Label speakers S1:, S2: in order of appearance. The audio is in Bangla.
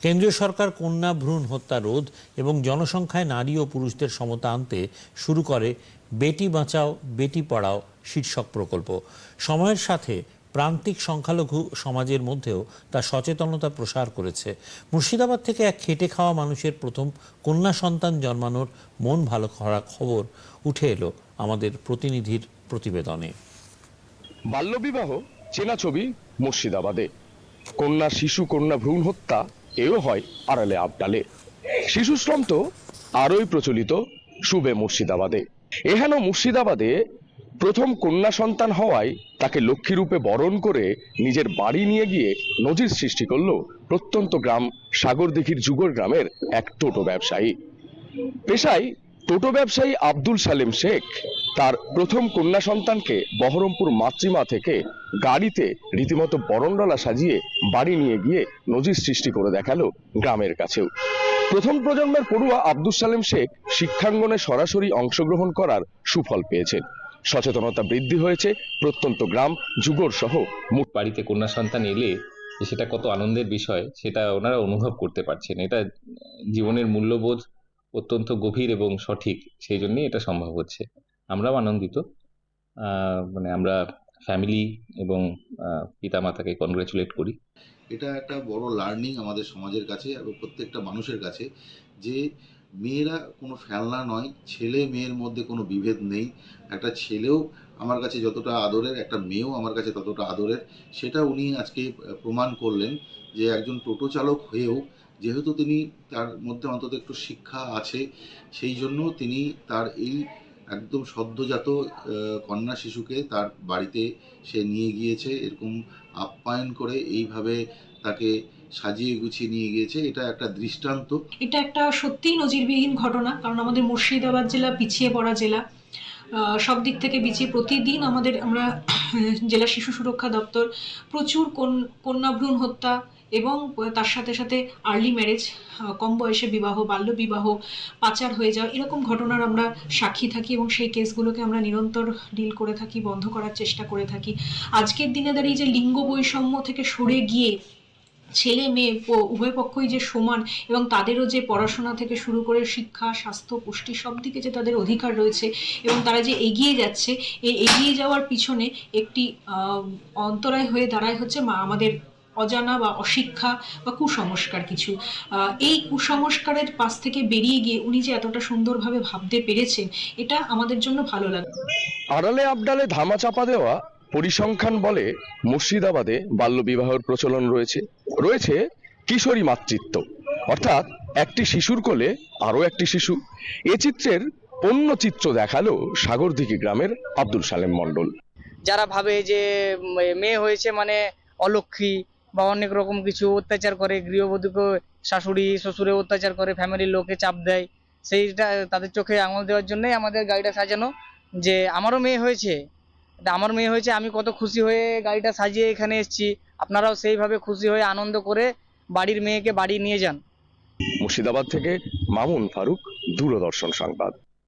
S1: কেন্দ্রীয় সরকার কন্যা ভ্রূণ হত্যা রোধ এবং জনসংখ্যায় নারী ও পুরুষদের সমতা আনতে শুরু করে বেটি বাঁচাও, বেটি পড়াও শীর্ষক প্রকল্প। সময়ের সাথে প্রান্তিক সংখ্যালঘু সমাজের মধ্যেও তা সচেতনতা প্রসার করেছে। মুর্শিদাবাদ থেকে এক খেটে খাওয়া মানুষের প্রথম কন্যা সন্তান জন্মানোর মন ভালো করা খবর উঠে এলো আমাদের প্রতিনিধির প্রতিবেদনে।
S2: বাল্যবিবাহ, চেনা ছবি মুর্শিদাবাদে। কন্যা শিশু, কন্যা ভ্রূণ হত্যা এও হয় আড়ালে আবডালে। শিশু শ্রম তো আরোই প্রচলিত শুভে মুর্শিদাবাদে। এহেন মুর্শিদাবাদে প্রথম কন্যা সন্তান হওয়ায় তাকে লক্ষ্মীরূপে বরণ করে নিজের বাড়ি নিয়ে গিয়ে নজির সৃষ্টি করল প্রত্যন্ত গ্রাম সাগরদিঘির যুগর গ্রামের এক টোটো ব্যবসায়ী। পেশায় টোটো ব্যবসায়ী আব্দুল সালেম শেখ তার প্রথম কন্যা সন্তানকে বহরমপুর মাতৃমা থেকে গাড়িতে রীতিমতো বরণডলা সাজিয়ে বাড়ি নিয়ে গিয়ে নজির সৃষ্টি করে দেখাল গ্রামের কাছেও। প্রথম প্রজন্মের পড়ুয়া আব্দুল সালেম শেখ শিক্ষাঙ্গনে সরাসরি অংশগ্রহণ করার সুফল পেয়েছেন। সচেতনতা বৃদ্ধি হয়েছে, প্রত্যন্ত গ্রাম, যুগর সহ মুঠ
S3: বাড়িতে কন্যা সন্তান এলে সেটা কত আনন্দের বিষয়, সেটা ওনারা অনুভব করতে পারছেন। এটা জীবনের মূল্যবোধ অত্যন্ত গভীর এবং সঠিক সেই জন্যই এটা সম্ভব হচ্ছে। আমরাও আনন্দিত। মানে আমরা ফ্যামিলি এবং আহ, পিতামাতাকে কনগ্রাচুলেট করি।
S4: এটা একটা বড় লার্নিং আমাদের সমাজের কাছে এবং প্রত্যেকটা মানুষের কাছে যে মেয়েরা কোনো ফেলনা নয় ছেলে মেয়ের মধ্যে কোনো বিভেদ নেই। একটা ছেলেও আমার কাছে যতটা আদরের একটা মেয়েও আমার কাছে ততটা আদরের। সেটা উনি আজকে প্রমাণ করলেন যে একজন টোটো চালক হয়েও যেহেতু তিনি তার মধ্যে অন্তত একটু শিক্ষা আছে, সেই জন্য তিনি তার এই একদম সদ্যজাত কন্যা শিশুকে তার বাড়িতে সে নিয়ে গিয়েছে। এরকম আপ্যায়ন করে এইভাবে তাকে সাজিয়ে গুছিয়ে নিয়ে গিয়েছে। এটা একটা দৃষ্টান্ত।
S5: এটা একটা সত্যিই নজিরবিহীন ঘটনা, কারণ আমাদের মুর্শিদাবাদ জেলা পিছিয়ে পড়া জেলা। সব দিক থেকে পিছিয়ে প্রতিদিন আমাদের আমরা জেলা শিশু সুরক্ষা দপ্তর প্রচুর কন- কন্যা ভ্রূণ হত্যা এবং তার সাথে সাথে আর্লি ম্যারেজ কম বয়সে বিবাহ, বাল্য বিবাহ, পাচার হয়ে যাওয়া, এরকম ঘটনার আমরা সাক্ষী থাকি এবং সেই কেসগুলোকে আমরা নিরন্তর ডিল করে থাকি, বন্ধ করার চেষ্টা করে থাকি। আজকের দিনে দাঁড়িয়ে যে লিঙ্গ বৈষম্য থেকে সরে গিয়ে ছেলে, মেয়ে উভয় পক্ষই যে সমান এবং তাদেরও যে পড়াশোনা থেকে শুরু করে শিক্ষা, স্বাস্থ্য, পুষ্টি সব দিকে যে তাদের অধিকার রয়েছে এবং তারা যে এগিয়ে যাচ্ছে, এই এগিয়ে যাওয়ার পিছনে একটি অন্তরায় হয়ে দাঁড়ায় হচ্ছে মা, আমাদের অজানা বা অশিক্ষা বা কুসংস্কার কিছু। আহ, এই কুসংস্কারের পাশ থেকে বেরিয়ে গিয়ে উনি যে এতটা সুন্দরভাবে ভাবতে পেরেছেন এটা আমাদের জন্য ভালো লাগে
S2: আড়ালে আবডালে ধামা চাপা দেওয়া পরিসংখ্যান বলে মুর্শিদাবাদে বাল্যবিবাহের প্রচলন রয়েছে। রয়েছে কিশোরী মাতৃত্ব। অর্থাৎ একটি শিশুর কোলে আরও একটি শিশু। এ চিত্রের অন্য চিত্র দেখাল সাগরদিঘি গ্রামের আব্দুল সালেম মণ্ডল।
S6: যারা ভাবে যে মেয়ে হয়েছে মানে অলক্ষী বা অনেক রকম কিছু অত্যাচার করে গৃহবধূকে শাশুড়ি শ্বশুরে অত্যাচার করে ফ্যামিলির লোকে চাপ দেয়। সেইটা তাদের চোখে আঙুল দেওয়ার জন্যই আমাদের গাড়িটা সাজানো। যে আমারও মেয়ে হয়েছে আমার মেয়ে হয়েছে, আমি কত খুশি হয়ে গাড়িটা সাজিয়ে এখানে এসেছি। আপনারাও সেইভাবে খুশি হয়ে আনন্দ করে বাড়ির মেয়েকে বাড়ি নিয়ে যান।
S2: মুর্শিদাবাদ থেকে মামুন ফারুক, দূরদর্শন সংবাদ।